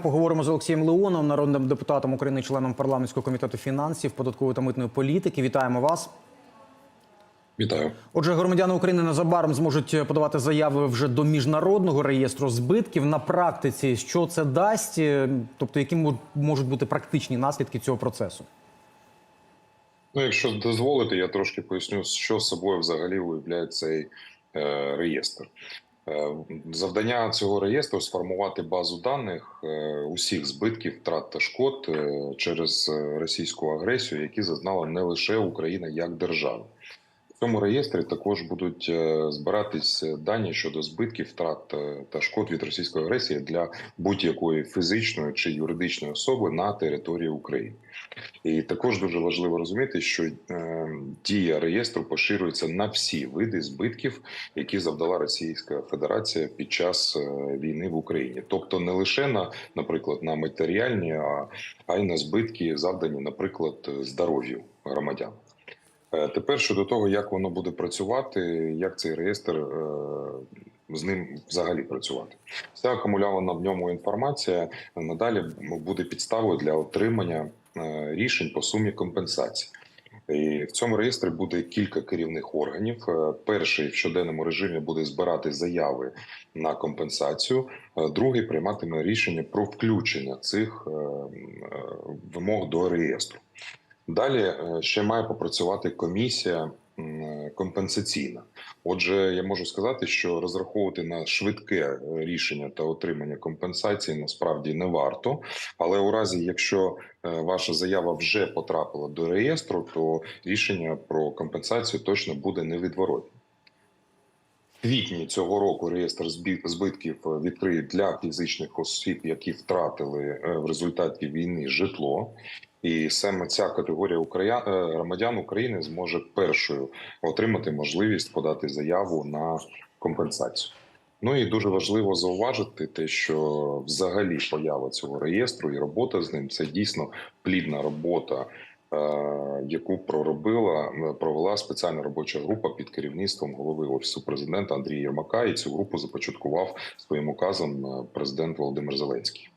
Поговоримо з Олексієм Леоном, народним депутатом України, членом парламентського комітету фінансів, податкової та митної політики. Вітаємо вас. Вітаю. Отже, громадяни України незабаром зможуть подавати заяви вже до міжнародного реєстру збитків. На практиці що це дасть? Тобто, які можуть бути практичні наслідки цього процесу? Ну, якщо дозволите, я трошки поясню, що собою взагалі уявляє цей е, реєстр. Е, завдання цього реєстру сформувати базу даних е, усіх збитків, втрат та шкод е, через російську агресію, які зазнала не лише Україна як держава. Цьому реєстрі також будуть е, збиратись дані щодо збитків, втрат е, та шкод від російської агресії для будь-якої фізичної чи юридичної особи на території України. І також дуже важливо розуміти, що е, дія реєстру поширюється на всі види збитків, які завдала Російська Федерація під час війни в Україні, тобто не лише на, наприклад, на матеріальні, а й на збитки, завдані, наприклад, здоров'ю громадян. Е, Тепер щодо того, як воно буде працювати, як цей реєстр е, з ним взагалі працювати, вся акумульована в ньому інформація надалі буде підставою для отримання е, рішень по сумі компенсації. І в цьому реєстрі буде кілька керівних органів. Перший в щоденному режимі буде збирати заяви на компенсацію. Другий прийматиме рішення про включення цих вимог до реєстру. Далі е, ще має попрацювати комісія компенсаційна. Отже, я можу сказати, що розраховувати на швидке е, рішення та отримання компенсації насправді не варто. Але у разі, якщо е, ваша заява вже потрапила до реєстру, то рішення про компенсацію точно буде невідворотним. Квітні цього року реєстр збитків е, відкриють для фізичних осіб, які втратили е, в результаті війни житло. І саме ця категорія е, громадян України зможе першою отримати можливість подати заяву на компенсацію. Ну і дуже важливо зауважити те, що взагалі поява цього реєстру і робота з ним це дійсно плідна робота, яку проробила е, провела спеціальна робоча група під керівництвом голови офісу президента Андрія Єрмака. І цю групу започаткував своїм указом е, президент Володимир Зеленський.